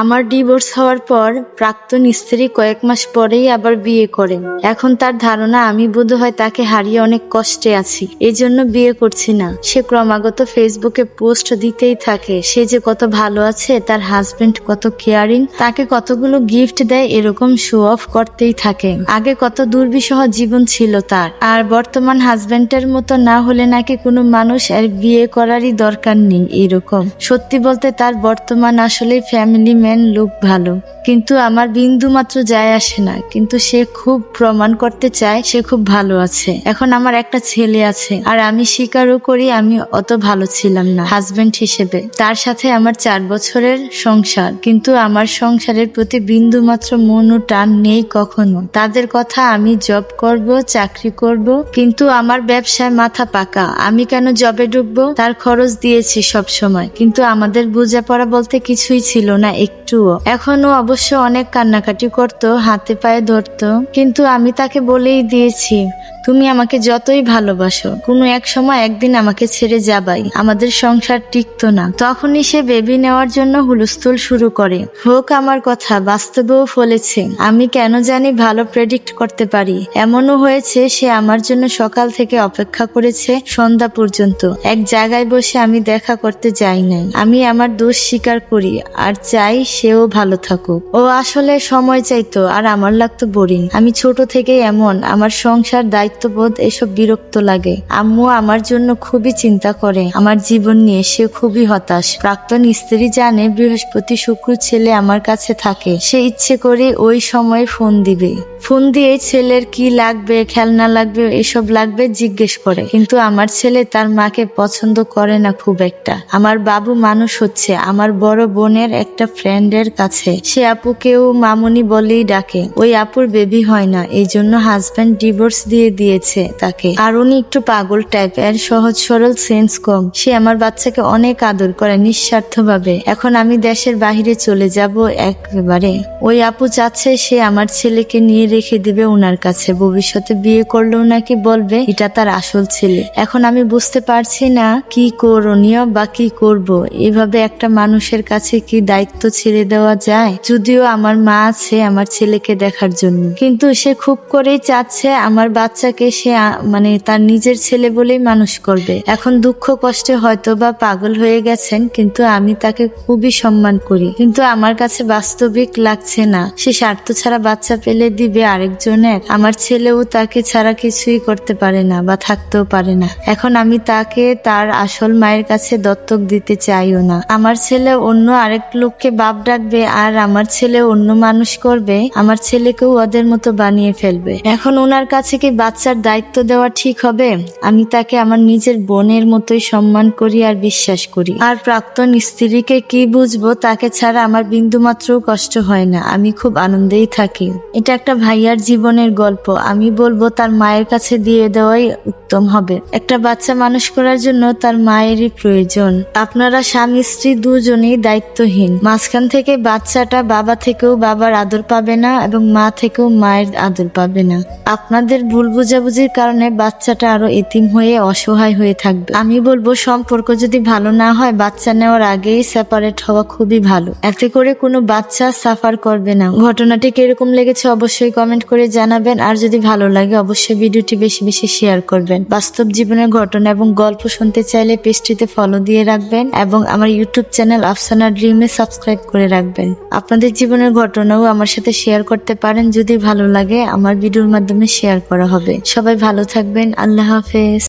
আমার ডিভোর্স হওয়ার পর প্রাক্তন স্ত্রী কয়েক মাস পরেই আবার বিয়ে করেন এখন তার ধারণা, আমি বোধহয় তাকে হারিয়ে অনেক কষ্টে আছি। এই জন্য বিয়ে করছি না। সে ক্রমাগত ফেসবুকে পোস্ট দিতেই থাকে। সে যে কত ভালো আছে, তার হাজবেন্ড কত কেয়ারিং তাকে কতগুলো গিফট দেয়, এরকম শো অফ করতেই থাকে। আগে কত দুর্বিষহ জীবন ছিল তার। আর বর্তমান হাজবেন্ডের মতো না হলে নাকি কোনো মানুষ আর বিয়ে করারই দরকার নেই, এরকম। সত্যি বলতে তার বর্তমান আসলে ফ্যামিলি ম্যান লোক ভালো। কিন্তু আমার বিন্দু মাত্র যায় আসে না। কিন্তু সে খুব প্রমাণ করতে চায়, সে খুব ভালো আছে। এখন আমার একটা ছেলে আছে। আর আমি স্বীকারও করি, আমি অত ভালো ছিলাম না হাজবেন্ড হিসেবে। তার সাথে আমার চার বছরের সংসার। কিন্তু আমার সংসারের প্রতি বিন্দু মাত্র মন ও টান নেই কখনো। তাদের কথা আমি জব করব, চাকরি করব, কিন্তু আমার ব্যবসায় মাথা পাকা। আমি কেন জবে ঢুকবো তার খরচ দিয়েছি সব সময় কিন্তু আমাদের বোঝাপড়া বলতে কিছুই ছিল না। একটুও। এখনও অবশ্য অনেক কান্নাকাটি করতো, হাতে পায়ে ধরতো, কিন্তু আমি তাকে বলেই দিয়েছি, তুমি আমাকে যতই ভালোবাসো, কোনো এক সময় একদিন আমাকে ছেড়ে যাবাই, আমাদের সংসার টিকতো না। তখনই সে বেবি নেওয়ার জন্য হুলস্থুল শুরু করে, হোক আমার কথা, বাস্তবেও ফলেছে, আমি কেন জানি ভালো প্রেডিক্ট করতে পারি। এমনও হয়েছে, সে আমার জন্য সকাল থেকে অপেক্ষা করেছে সন্ধ্যা পর্যন্ত, এক জায়গায় বসে আমি দেখা করতে যাই নাই। আমি আমার দোষ স্বীকার করি, আর চাই সেও ভালো থাকুক। ও আসলে সময় চাইতো, আর আমার লাগতো বোরিং। আমি ছোট থেকেই এমন, আমার সংসার, দায়িত্ববোধ, এসব বিরক্ত লাগে। আম্মু আমার জন্য খুবই চিন্তা করে। আমার জীবন নিয়ে সে খুবই হতাশ। প্রাক্তন স্ত্রী জানে বৃহস্পতি শুক্র ছেলে আমার কাছে থাকে। সে ইচ্ছে করে ওই সময় ফোন দিবে। ফোন দিয়ে ছেলের কি লাগবে, খেলনা লাগবে, এসব লাগবে জিজ্ঞেস করে। কিন্তু আমার ছেলে তার মাকে পছন্দ করে না খুব একটা। আমার বাবু মানুষ হচ্ছে, আমার বড় বোনের একটা ফ্রেন্ডের কাছে। সে আপুকেও মামুনি বলেই ডাকে। ওই আপুর বেবি হয় না, এই জন্য হাজব্যান্ড ডিভোর্স দিয়ে দিয়েছে তাকে। আর উনি একটু পাগল টাইপের সহজ সরল সেন্স কম। সে আমার বাচ্চাকে অনেক আদর করে নিঃস্বার্থভাবে। এখন আমি দেশের বাহিরে চলে যাব একেবারে। ওই আপু চাচ্ছে সে আমার ছেলেকে নিয়ে রেখে দিবে ওনার কাছে। ভবিষ্যতে বিয়ে করলেও নাকি বলবে, এটা তার আসল ছেলে। এখন আমি বুঝতে পারছি না, কি করণীয় বা কি করব। এভাবে একটা মানুষের কাছে কি দায়িত্ব ছেড়ে দেওয়া যায়? যদিও আমার মা আছে আমার ছেলেকে দেখার জন্য। কিন্তু সে খুব করেই চাচ্ছে আমার বাচ্চাকে সে মানে তার নিজের ছেলে বলেই মানুষ করবে। এখন দুঃখ কষ্টে হয়তো বা পাগল হয়ে গেছেন, কিন্তু আমি তাকে খুবই সম্মান করি। কিন্তু আমার কাছে বাস্তবিক লাগছে না। সে স্বার্থ ছাড়া বাচ্চা পেলে দিবে আরেকজনের। আমার ছেলেও তাকে ছাড়া কিছুই করতে পারে না বা থাকতেও পারে না। এখন আমি তাকে তার আসল মায়ের কাছে দত্তক দিতে চাইও না। আমার ছেলে অন্য আরেক লোককে বাপ ডাকবে আর আমার ছেলে অন্য মানুষ করবে, আমার ছেলেকেও ওদের মতো বানিয়ে ফেলবে। এখন ওনার কাছে কি বাচ্চার দায়িত্ব দেওয়া ঠিক হবে? আমি তাকে আমার নিজের বোনের মতোই সম্মান করি আর বিশ্বাস করি। আর প্রাক্তন স্ত্রীকে কি বুঝব? তাকে ছাড়া আমার বিন্দু মাত্রও কষ্ট হয় না। আমি খুব আনন্দেই থাকি। এটা একটা ভাইয়ার জীবনের গল্প। আমি বলব তার মায়ের কাছে দিয়ে দেওয়াই উত্তম হবে। একটা বাচ্চা মানুষ করার জন্য তার মায়েরই প্রয়োজন। আপনারা স্বামী, স্ত্রী দুজনেই দায়িত্বহীন। মাঝখান থেকে বাচ্চাটা বাবা থেকেও বাবার আদর পাবে না এবং মা থেকেও মায়ের আদর পাবে না। আপনাদের ভুল বোঝাবুঝির কারণে বাচ্চাটা আরও এতিম হয়ে অসহায় হয়ে থাকবে। আমি বলব, সম্পর্ক যদি ভালো না হয়, বাচ্চা নেওয়ার আগেই সেপারেট হওয়া খুবই ভালো। এতে করে কোনো বাচ্চা সাফার করবে না। ঘটনাটি কীরকম লেগেছে অবশ্যই কমেন্ট করে জানাবেন। আর যদি ভালো লাগে, অবশ্যই ভিডিওটি বেশি বেশি শেয়ার করবেন। বাস্তব জীবনের ঘটনা এবং গল্প শুনতে চাইলে পেজটিতে ফলো দিয়ে রাখবেন এবং আমার ইউটিউব চ্যানেল আফসানা ড্রিমে সাবস্ক্রাইব করে রাখবেন। আপনাদের জীবনের ঘটনাও আমার সাথে শেয়ার করতে পারেন। যদি ভালো লাগে, আমার ভিডিওর মাধ্যমে শেয়ার করা হবে। সবাই ভালো থাকবেন। আল্লাহ হাফেজ।